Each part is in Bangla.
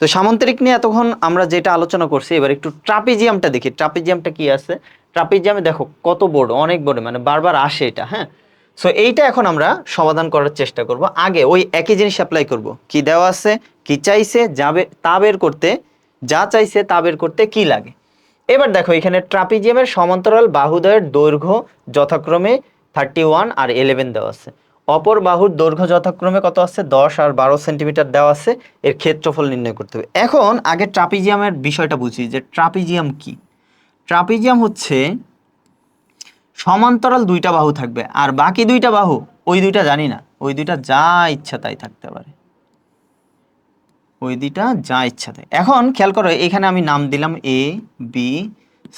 তো সামান্তরিক নিয়ে এতক্ষণ আমরা যেটা আলোচনা করছি, এবার একটু ট্রাপিজিয়ামটা দেখি। ট্রাপিজিয়ামটা কি আছে? ট্রাপিজিয়ামে দেখো কত বড়, অনেক বড় মানে বারবার আসে এটা হ্যাঁ? সো এইটা এখন আমরা সমাধান করার চেষ্টা করব। আগে ওই একই জিনিস অ্যাপ্লাই করব। কি দেওয়া আছে, কি চাইছে যাবে তা বের করতে, যা চাইছে, তা বের করতে কি লাগে? এবার দেখো এখানে ট্রাপিজিয়ামের সমান্তরাল বাহুদয়ের দৈর্ঘ্য যথাক্রমে থার্টি ওয়ান আর ইলেভেন দেওয়া আছে। অপর বাহুর দৈর্ঘ্য যথাক্রমে কত আছে? দশ আর বারো সেন্টিমিটার দেওয়া আছে। এর ক্ষেত্রফল নির্ণয় করতে হবে। এখন আগে ট্রাপিজিয়ামের বিষয়টা বুঝি যে ট্রাপিজিয়াম কি? ট্রাপিজিয়াম হচ্ছে সমান্তরাল দুইটা বাহু থাকবে। আর বাকি দুইটা বাহু, ওই দুইটা জানি না। ওই দুইটা যা ইচ্ছা তাই থাকতে পারে। ওই দুইটা যা ইচ্ছা তাই। এখন খেয়াল করো, এখানে আমি নাম দিলাম এ বি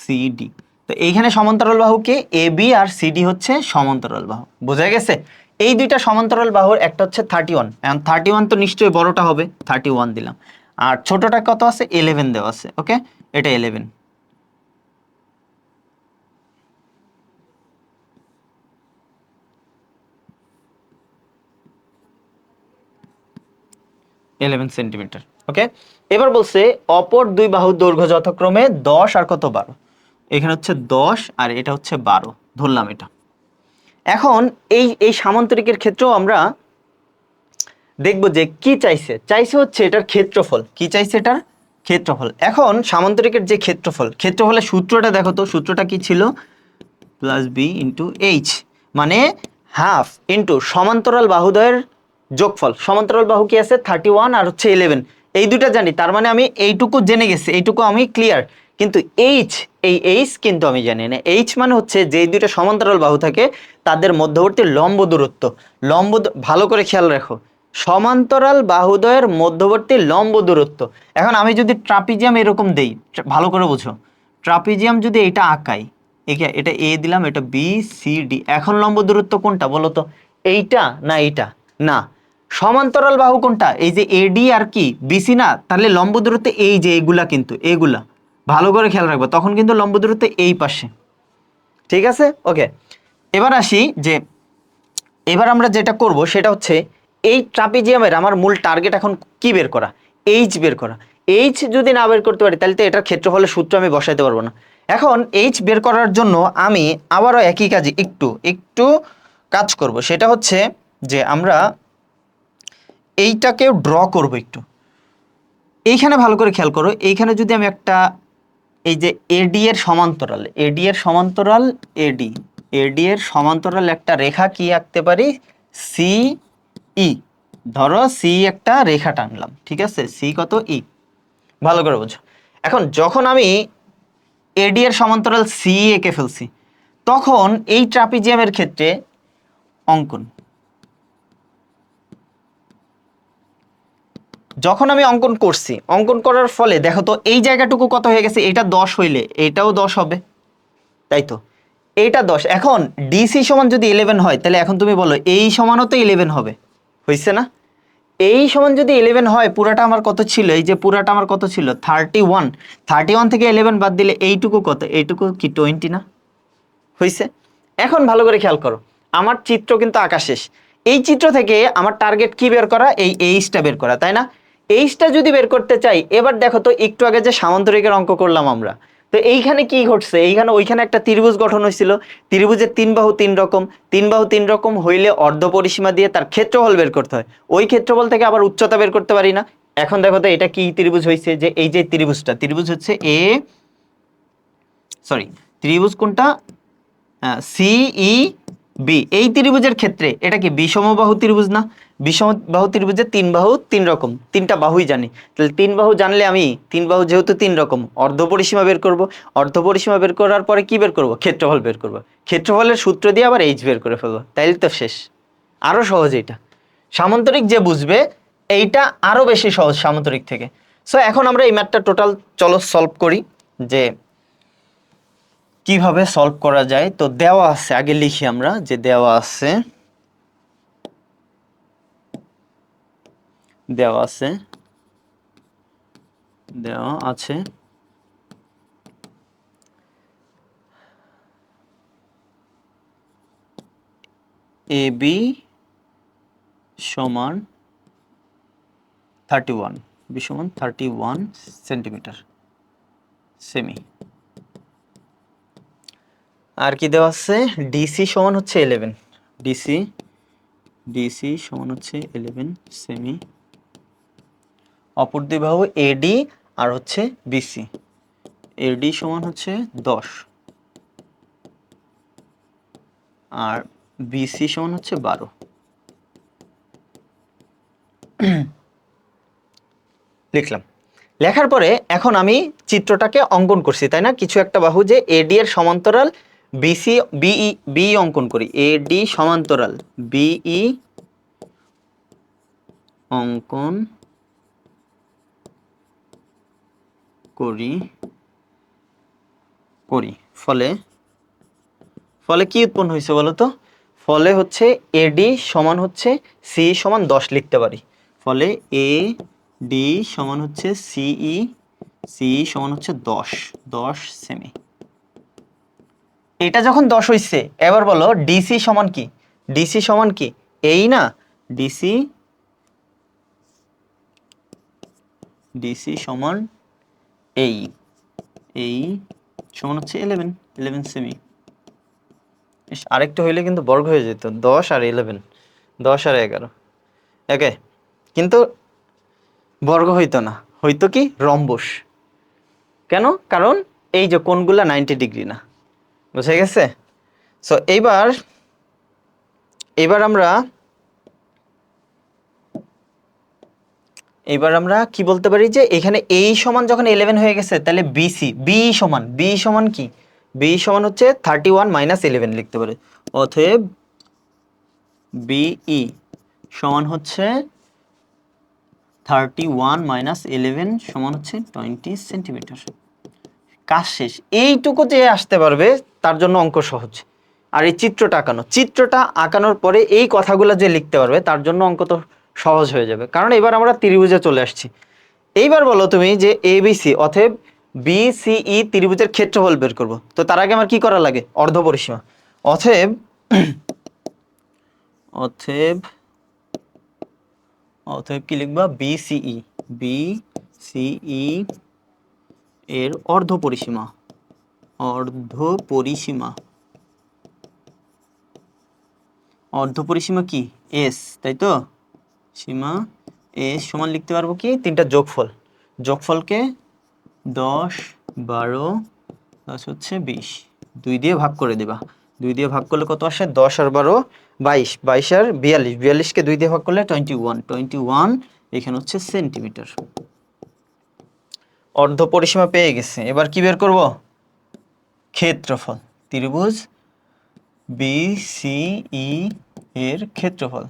সি ডি তো এইখানে সমান্তরাল বাহুকে এ বি আর সি ডি হচ্ছে সমান্তরাল বাহু। বোঝা গেছে? এই দুইটা সমান্তরাল বাহুর একটা হচ্ছে থার্টি ওয়ান এখন থার্টি ওয়ান তো নিশ্চয়ই বড়টা হবে থার্টি ওয়ান দিলাম। আর ছোটটা কত আছে? ইলেভেন দেওয়া আছে ওকে এটা ইলেভেন ইলেভেন সেন্টিমিটার ওকে এবার বলছে, অপর দুই বাহুর দৈর্ঘ্য যথাক্রমে দশ আর কত বারো? এখানে হচ্ছে দশ আর এটা হচ্ছে বারো, ধরলাম এটা। এখন এই এই সামান্তরিকের ক্ষেত্রেও আমরা দেখব যে কি চাইছে। চাইছে হচ্ছে এটার ক্ষেত্রফল। কি চাইছে এটার? ক্ষেত্রফল। এখন সামান্তরিকের যে ক্ষেত্রফল, ক্ষেত্রফলের সূত্রটা দেখো তো, সূত্রটা কি ছিল? প্লাস বি ইন্টু এইচ মানে হাফ ইন্টু সমান্তরাল বাহুদয়ের যোগফল। সমান্তরাল বাহু কি আছে? থার্টি ওয়ান আর হচ্ছে ইলেভেন এই দুটা জানি, তার মানে আমি এইটুকু জেনে গেছি, এইটুকু আমি ক্লিয়ার কিন্তু এইচ এই এইচ কিন্তু আমি জানি না। এইচ মানে হচ্ছে যে দুইটা সমান্তরাল বাহু থাকে, তাদের মধ্যবর্তী লম্ব দূরত্ব। লম্ব ভালো করে খেয়াল রাখো। সমান্তরাল বাহুদয়ের মধ্যবর্তী লম্ব দূরত্ব। এখন আমি যদি ট্রাপিজিয়াম এরকম দেই ভালো করে বুঝো। ট্রাপিজিয়াম যদি এটা আঁকাই, একে এটা এ দিলাম, এটা বি সি ডি এখন লম্ব দূরত্ব কোনটা বলো তো? এইটা না এইটা? না। সমান্তরাল বাহু কোনটা? এই যে এডি আর কি বিসি না, তাহলে লম্ব দূরত্ব এই যে, এগুলা কিন্তু, এগুলা। ভালো করে খেয়াল রাখব। তখন কিন্তু লম্ব দূরত্ব এই পাশে। ঠিক আছে? ওকে। এবার আসি যে, এবার আমরা যেটা করব সেটা হচ্ছে এই ট্রাপিজিয়ামের আমার মূল টার্গেট এখন কি বের করা? এইচ বের করা। এইচ যদি না বের করতে পারি, তাহলে তো এটার ক্ষেত্রফলের সূত্র আমি বসাইতে পারব না। এখন এইচ বের করার জন্য আমি আবারও একই কাজে একটু একটু কাজ করব। সেটা হচ্ছে যে আমরা এইটাকেও ড্র করব একটু। এইখানে ভালো করে খেয়াল করো। এইখানে যদি আমি একটা এই যে এডি এর সমান্তরাল এডি এর সমান্তরাল এডি এডি এর সমান্তরাল একটা রেখা কি আঁকতে পারি? সি ই ধরো সি একটা রেখা টানলাম, ঠিক আছে? সি কত? ই ভালো করে বোঝো। এখন যখন আমি এডি এর সমান্তরাল সি এঁকে ফেলছি, তখন এই ট্রাপিজিয়ামের ক্ষেত্রে অঙ্কন যখন আমি অঙ্কন করছি, অঙ্কন করার ফলে দেখো তো এই জায়গাটুকু কত হয়ে গেছে? এটা দশ হইলে এটাও দশ হবে। তাই তো? এইটা দশ। এখন ডিসি সমান যদি ইলেভেন হয়, তাহলে এখন তুমি বলো এই সমানও তো ইলেভেন হবে। হয়েছে না? এই সমান যদি ইলেভেন হয়, পুরাটা আমার কত ছিল? এই যে পুরাটা আমার কত ছিল? থার্টি ওয়ান থার্টি ওয়ান থেকে ইলেভেন বাদ দিলে এইটুকু কত? এইটুকু কি টোয়েন্টি না? হয়েছে এখন ভালো করে খেয়াল করো। আমার চিত্র কিন্তু আঁকা শেষ। এই চিত্র থেকে আমার টার্গেট কি বের করা? এই এইচটা বের করা, তাই না? এইচটা যদি বের করতে চাই, এবার দেখো তো একটু আগে যে সামান্তরিকের অঙ্ক করলাম আমরা। তো এইখানে কি ঘটছে? এইখানে ওইখানে একটা ত্রিভুজ গঠন হয়েছিল ত্রিভুজের তিন বাহু তিন রকম। তিন বাহু তিন রকম হইলে অর্ধ পরিসীমা দিয়ে তার ক্ষেত্রফল বের করতে হয়। ওই ক্ষেত্রফল থেকে আবার উচ্চতা বের করতে পারি না। এখন দেখো তো এটা কি ত্রিভুজ হয়েছে যে এই যে ত্রিভুজটা, ত্রিভুজ হচ্ছে এ সরি ত্রিভুজ কোনটা? সিই বি, এই ত্রিভুজের ক্ষেত্রে এটা কি বিষমবাহু ত্রিভুজ না? বিষমবাহু ত্রিভুজের তিন বাহু তিন রকম, তিনটা বাহুই জানি। তাহলে তিন বাহু জানলে আমি তিন বাহু যেহেতু তিন রকম, অর্ধ পরিসীমা বের করব। অর্ধ পরিসীমা বের করার পরে কি বের করব? ক্ষেত্রফল বের করব। ক্ষেত্রফলের সূত্র দিয়ে আবার এইচ বের করে ফেলব। তাইলে তো শেষ। আরও সহজ এটা। সামান্তরিক যে বুঝবে, এইটা আরও বেশি সহজ সামান্তরিক থেকে। সো এখন আমরা এই ম্যাথটা টোটাল চলো সলভ করি যে কীভাবে সলভ করা যায়? তো দেওয়া আছে, আগে লিখি আমরা, যে দেওয়া আছে দেওয়া আছে দেওয়া আছে। এ বি সমান থার্টি ওয়ান, বি সমান থার্টি ওয়ান সেন্টিমিটার, সেমি। আর কি দেওয়া আছে? ডিসি সমান হচ্ছে ইলেভেন ডিসি ডিসি সমান হচ্ছে ইলেভেন সেমি অপর দুই বাহু এডি আর হচ্ছে বিসি এডি সমান হচ্ছে দশ। আর বিসি সমান হচ্ছে বারো। লিখলাম। লেখার পরে এখন আমি চিত্রটাকে অঙ্কন করছি তাই না? কিছু একটা বাহু যে এডি এর সমান্তরাল বিসি, বিই বি অঙ্কন করি। এডি সমান্তরাল। বিই অঙ্কন করি করি। ফলে ফলে কি উৎপন্ন হয়েছে বলো তো ফলে হচ্ছে এডি সমান হচ্ছে সি সমান দশ লিখতে পারি। ফলে এ, ডি সমান হচ্ছে সিই, সি সমান হচ্ছে দশ দশ সেমি। এটা যখন দশ হইছে, এবার বলো ডিসি সমান কি? ডিসি সমান কি? এই না? ডিসি ডিসি সমান এই। এই সমান হচ্ছে ইলেভেন ইলেভেন সেমি আরেকটু হইলে কিন্তু বর্গ হয়ে যেত, দশ আর ইলেভেন দশ আর এগারো। ওকে, কিন্তু বর্গ হইতো না। হইতো কি? রম্বস। কেন? কারণ এই যে কোনগুলা নাইনটি ডিগ্রি না। বুঝে গেছে? সো এইবার এবার আমরা এবার আমরা কি বলতে পারি যে এখানে এই সমান যখন ইলেভেন হয়ে গেছে, তাহলে বিসি বি সমান বি সমান কি? বি সমান হচ্ছে থার্টি ওয়ান মাইনাস ইলেভেন লিখতে পারে। অতএব বিই সমান হচ্ছে থার্টি ওয়ান মাইনাস ইলেভেন সমান হচ্ছে টোয়েন্টি সেন্টিমিটার কাজ শেষ। এইটুকু যে আসতে পারবে, তার জন্য অঙ্ক সহজ। আর এই চিত্রটা আঁকানো। চিত্রটা আঁকানোর পরে এই কথাগুলো যে লিখতে পারবে, তার জন্য অঙ্ক তো সহজ হয়ে যাবে। কারণ এবার আমরা ত্রিভুজে চলে আসছি। এইবার বলো তুমি যে এবিসি অতএব বিসিই ত্রিভুজের ক্ষেত্রফল বের করব। তো তার আগে আমার কি করা লাগে? অর্ধ পরিসীমা। অতএব অতএব অতএব কি লিখবা? বিসিই বিসিই এর অর্ধ পরিসীমা। অর্ধ পরিসীমা। অর্ধ পরিসীমা কি? এস তাই তো? সীমা এস সমান লিখতে পারব কি? তিনটা যোগফল। যোগফলকে দশ, বারো প্লাস হচ্ছে বিশ। দুই দিয়ে ভাগ করে দিবা। দুই দিয়ে ভাগ করলে কত আসে? দশ আর বারো, বাইশ। বাইশ আর বিয়াল্লিশ। বিয়াল্লিশকে দুই দিয়ে ভাগ করলে টোয়েন্টি ওয়ান টোয়েন্টি ওয়ান এখানে হচ্ছে সেন্টিমিটার অর্ধ পরিসীমা পেয়ে গেছে। এবার কি বের করব? ক্ষেত্রফল। ত্রিভুজ বিসিই এর ক্ষেত্রফল।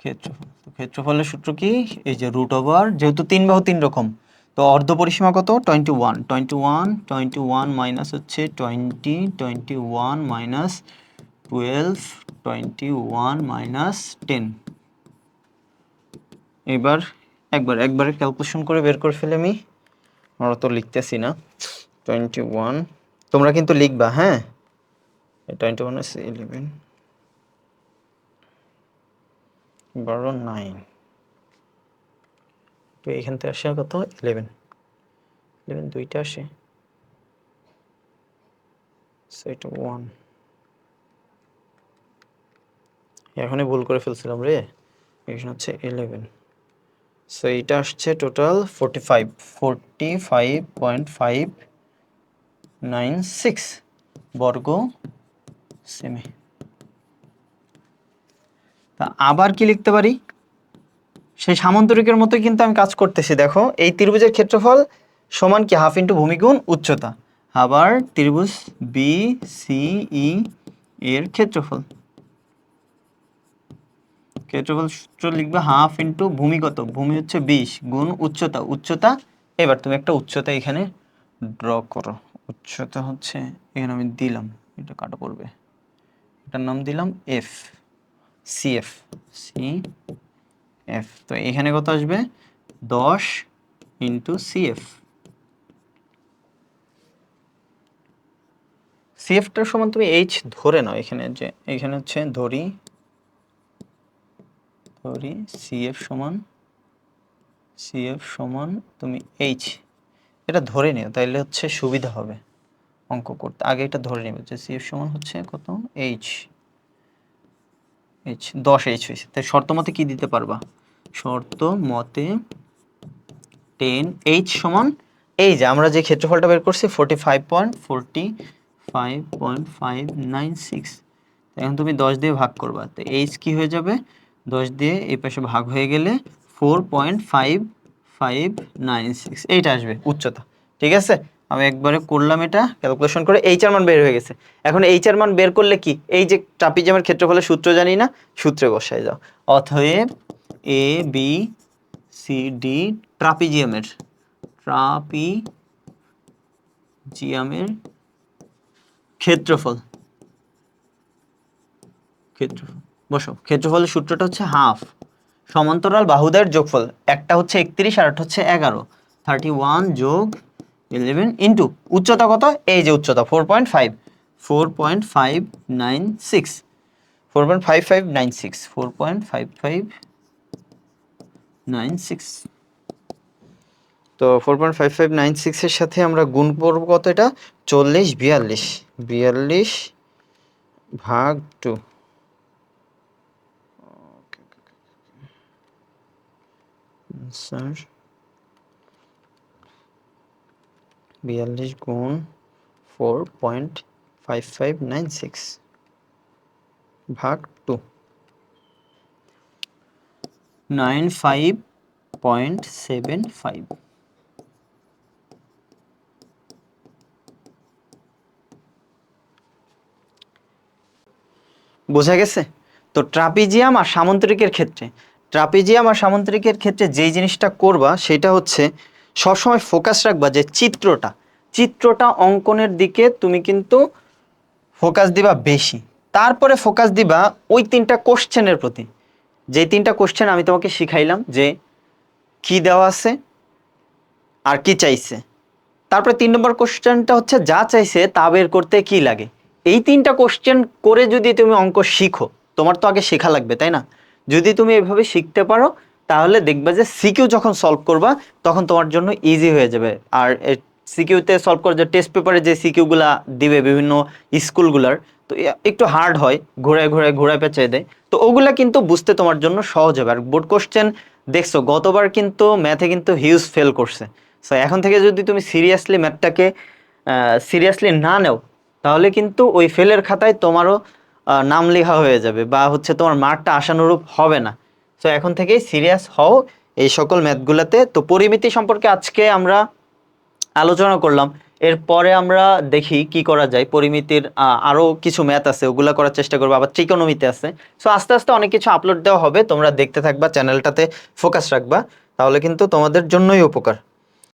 ক্ষেত্রফল। ক্ষেত্রফলের সূত্র কি? এই যে রুট ওভার যেহেতু তিন বাহু তিন রকম, তো অর্ধ পরিসীমা কত? Twenty one twenty one twenty one minus হচ্ছে twenty twenty one minus twelve twenty one minus ten এবার একবার, একবারে ক্যালকুলেশন করে বের করে ফেলে আমি। আমরা তো লিখতেছি না। টোয়েন্টি ওয়ান তোমরা কিন্তু লিখবা হ্যাঁ? টোয়েন্টি ওয়ান আছে ইলেভেন বারো নাইন তো এখান থেকে আসে কত? ইলেভেন ইলেভেন দুইটা আসে। সো এটা ওয়ান এখনই ভুল করে ফেলছিলাম রে। এখানে হচ্ছে ইলেভেন সো এটা আসছে total forty five forty five point five nine six বর্গ সেমি তা আবার কি লিখতে পারি? সেই সামান্তরিকের মতোই কিন্তু আমি কাজ করতেছি। দেখো, এই ত্রিভুজের ক্ষেত্রফল সমান কি হাফ ইন্টু ভূমিগুণ উচ্চতা। আবার ত্রিভুজ বি সি ই এর ক্ষেত্রফল। ক্ষেত্রফল সূত্র লিখবে হাফ ইন্টু ভূমি কত ভূমি হচ্ছে বিশ, গুণ উচ্চতা উচ্চতা, এবার তুমি একটা উচ্চতা এখানে ড্র করো, উচ্চতা হচ্ছে, এখানে আমি দিলাম, এটা কাটা পড়বে, এটার নাম দিলাম F C F C F তো এখানে কত আসবে? দশ ইন্টু সি এফ সিএফটার সমান তুমি এইচ ধরে নাও এখানে, যে এখানে হচ্ছে ধরি ধরি সিএফ সমান সিএফ সমান তুমি এইচ এটা ধরে নিও, তাইলে হচ্ছে সুবিধা হবে অঙ্ক করতে। আগে এটা ধরে নেবে যে সিএফ সমান হচ্ছে কত? এইচ এইচ দশ এইচ হয়েছে। তাই শর্ত মতে কি দিতে পারবা? শর্ত মতে টেন এইচ সমান এই যে, আমরা যে ক্ষেত্রফলটা বের করছি forty five point forty five point five nine six এখন তুমি দশ দিয়ে ভাগ করবা, তো এইচ কি হয়ে যাবে? দশ দিয়ে এই পাশে ভাগ হয়ে গেলে four point five five nine six এইটা আসবে উচ্চতা, ঠিক আছে? আমি একবারে করলাম এটা ক্যালকুলেশন করে এইচ আর মান বের হয়ে গেছে। এখন এইচ আর মান বের করলে কি? এই যে ট্রাপিজিয়ামের ক্ষেত্রফলের সূত্র জানি না, সূত্রে বসায় যাও। অতএব এ বি সি ডি ট্রাপিজিয়ামের ট্রাপিজিয়ামের ক্ষেত্রফল ক্ষেত্রফল। বসো, ক্ষেত্রফলের সূত্রটা হচ্ছে হাফ সমান্তরাল বাহুদের যোগফল, একটা হচ্ছে একত্রিশ আর একটা হচ্ছে এগারো থার্টি ওয়ান যোগ ইলেভেন ইন্টু উচ্চতা কত? এই যে উচ্চতা four point five four point five nine six four point five five nine six four point five five nine six তো four point five five nine সিক্সের সাথে আমরা গুণ করব কত এটা? চল্লিশ, বিয়াল্লিশ বিয়াল্লিশ ভাগ টু স্যার বিয়াল্লিশ গুণ four point five five nine six ভাগ two nine five point seven five বোঝা গেছে? তো ট্রাপিজিয়াম আর সামন্তরিকের ক্ষেত্রে ট্রাপিজিয়াম আর সামন্তরিকের ক্ষেত্রে যেই জিনিসটা করবা, সেটা হচ্ছে সবসময় ফোকাস রাখবা যে চিত্রটা। চিত্রটা অঙ্কনের দিকে তুমি কিন্তু ফোকাস দিবা বেশি। তারপরে ফোকাস দিবা ওই তিনটা কোশ্চেনের প্রতি। যে তিনটা কোশ্চেন আমি তোমাকে শিখাইলাম যে কি দেওয়া আছে আর কি চাইছে। তারপরে তিন নম্বর কোশ্চেনটা হচ্ছে যা চাইছে তা বের করতে কি লাগে। এই তিনটা কোশ্চেন করে যদি তুমি অঙ্ক শিখো, তোমার তো আগে শেখা লাগবে, তাই না? যদি তুমি এভাবে শিখতে পারো, তাহলে দেখবে যে সিকিউ যখন সলভ করবা, তখন তোমার জন্য ইজি হয়ে যাবে। আর সিকিউতে সলভ করে যে টেস্ট পেপারে যে সিকিউগুলা দিবে বিভিন্ন স্কুলগুলার তো একটু হার্ড হয়, ঘোরায় ঘোরায় ঘোরায় পেঁচায় দেয়। তো ওগুলা কিন্তু বুঝতে তোমার জন্য সহজ হবে। আর বোর্ড কোশ্চেন দেখছ, গতবার কিন্তু ম্যাথে কিন্তু হিউজ ফেল করছে। সো এখন থেকে যদি তুমি সিরিয়াসলি ম্যাথটাকে সিরিয়াসলি না নেও, তাহলে কিন্তু ওই ফেলের খাতায় তোমারও নাম লেখা হয়ে যাবে বা হচ্ছে তোমার মার্কটা আশানুরূপ হবে না। সো এখন থেকেই সিরিয়াস হও এই সকল ম্যাথগুলোতে তো পরিমিতি সম্পর্কে আজকে আমরা আলোচনা করলাম। এরপরে আমরা দেখি কি করা যায়। পরিমিতির আহ, আরও কিছু ম্যাথ আছে ওগুলো করার চেষ্টা করব। আবার ট্রিকোনমিতে আছে। সো আস্তে আস্তে অনেক কিছু আপলোড দেওয়া হবে। তোমরা দেখতে থাকবা চ্যানেলটাতে ফোকাস রাখবা। তাহলে কিন্তু তোমাদের জন্যই উপকার।